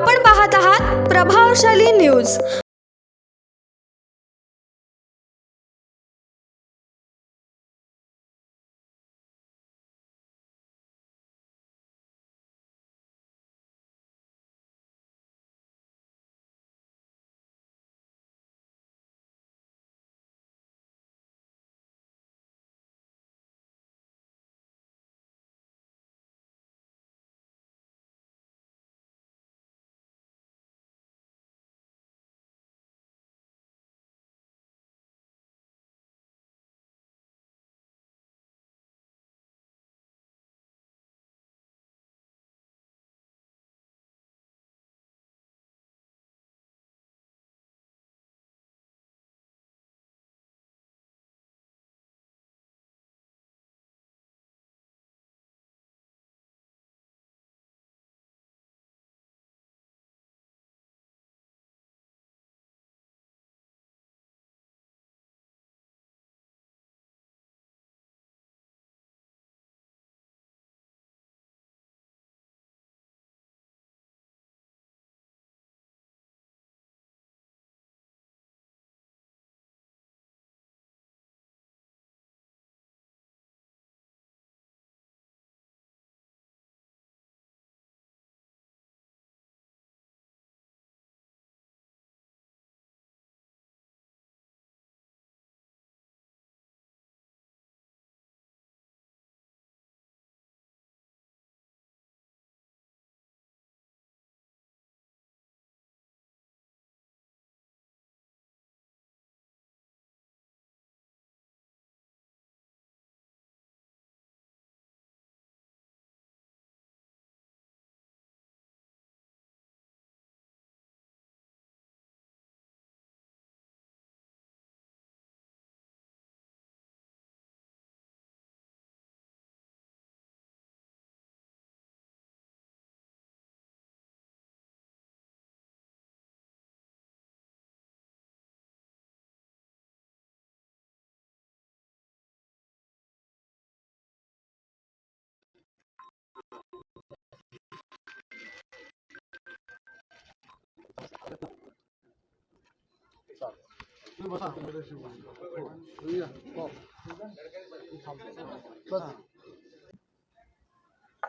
आपण पाहत आहात प्रभावशाली न्यूज.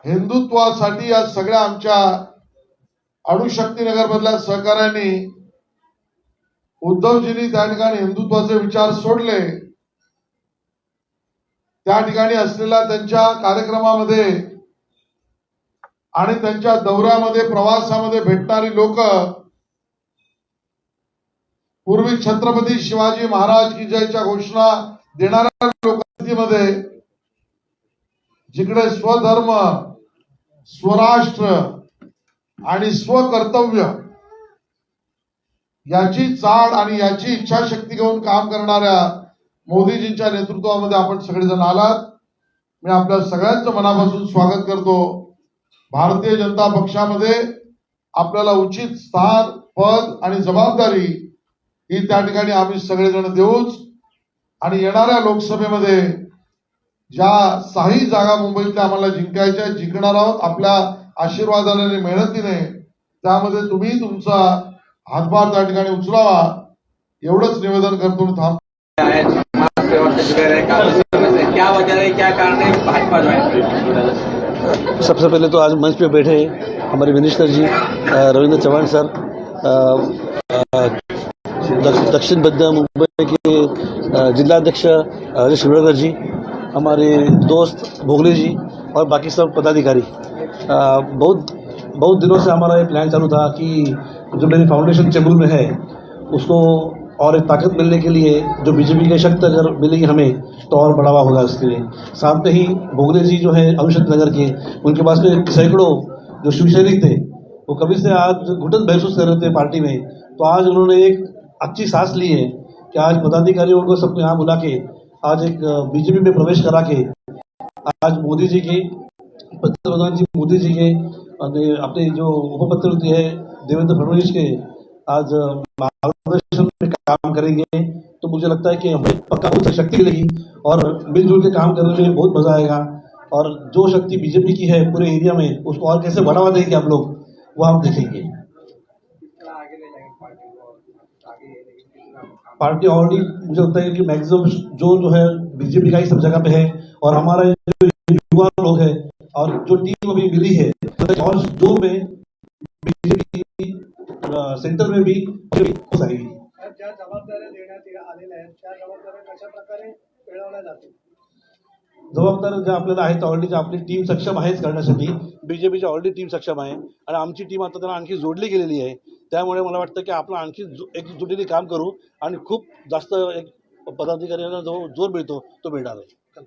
हिंदुत्वासाठी या सगळ्या आमच्या अणुशक्ती नगर मधल्या सहकार्याने उद्धवजींनी त्या ठिकाणी हिंदुत्वाचे विचार सोडले. त्या ठिकाणी असलेल्या त्यांच्या कार्यक्रमामध्ये आणि त्यांच्या दौऱ्यामध्ये प्रवासामध्ये भेटणारी लोक पूर्वी छत्रपती शिवाजी महाराज की जयच्या घोषणा देणाऱ्या लोकांमध्ये जिकडे स्वधर्म स्वराष्ट्र आणि स्वकर्तव्य याची चाड आणि याची इच्छाशक्ती घेऊन काम करणाऱ्या मोदीजींच्या नेतृत्वामध्ये आपण सगळेजण आलात. मी आपल्या सगळ्यांचं मनापासून स्वागत करतो. भारतीय जनता पक्षामध्ये आपल्याला उचित स्थान पद आणि जबाबदारी ही त्या ठिकाणी आम्ही सगळेजण देऊच आणि येणाऱ्या लोकसभेमध्ये ज्या सहाही जागा मुंबईतल्या आम्हाला जिंकायच्या जिंकणार आहोत आपल्या आशीर्वादाने आणि मेहनतीने त्यामध्ये तुम्ही तुमचा हातभार त्या ठिकाणी उचलावा. एवढंच निवेदन करतो थांब सबसे पहले तो आज मंच पे बैठे हमारे मिनिस्टर जी रविंद्र चौहान सर दक्षिण मध्य मुंबई के जिलाध्यक्ष अजय शिवड़कर जी, हमारे दोस्त भोगले जी और बाकी सब पदाधिकारी। बहुत बहुत दिनों से हमारा ये प्लान चालू था कि जो मेरी फाउंडेशन चेंबूर में है, उसको और एक ताकत मिलने के लिए, जो बीजेपी के शक्ति अगर मिलेगी हमें तो और बढ़ावा होगा उसके लिए। साथ में ही भोगले जी जो है अनुशक्ति नगर के, उनके पास में सैकड़ों जो शिवसैनिक थे, वो कभी से आज घुटन महसूस कर रहे थे पार्टी में। तो आज उन्होंने एक अच्छी सांस ली है कि आज पदाधिकारियों को सबको यहाँ बुला के, आज एक बीजेपी में प्रवेश करा के, आज मोदी जी की पंतप्रधान जी, मोदी जी के अपने जो उपपत्रपति है देवेंद्र फडणवीस के, आज मार्गदर्शन में काम करेंगे। तो मुझे लगता है कि हमें पक्का बहुत शक्ति मिलेगी और मिलजुल के काम करने में बहुत मज़ा आएगा। और जो शक्ति बीजेपी की है पूरे एरिया में, उसको और कैसे बढ़ावा देंगे हम लोग, वो हम देखेंगे। पार्टी ऑलरेडी मुझे लगता है कि मैक्सिमम जो जो है बीजेपी का ही सब जगह पे है और हमारे जो युवा लोग है और जो टीम अभी मिली है तो और जो में बीजेपी सेंटर में भी हो आएगी जबाबदार ज्या आपल्याला आहेत ऑलरेडी आपली टीम सक्षम आहेच करण्यासाठी बीजेपीची ऑलरेडी टीम सक्षम आहे. आणि आमची टीम आता त्यांना आणखी जोडली गेलेली आहे. त्यामुळे मला वाटतं की आपण आणखी एक एकजुटीने काम करू आणि खूप जास्त एक पदाधिकाऱ्यांना जो जोर मिळतो तो मिळणार आहे.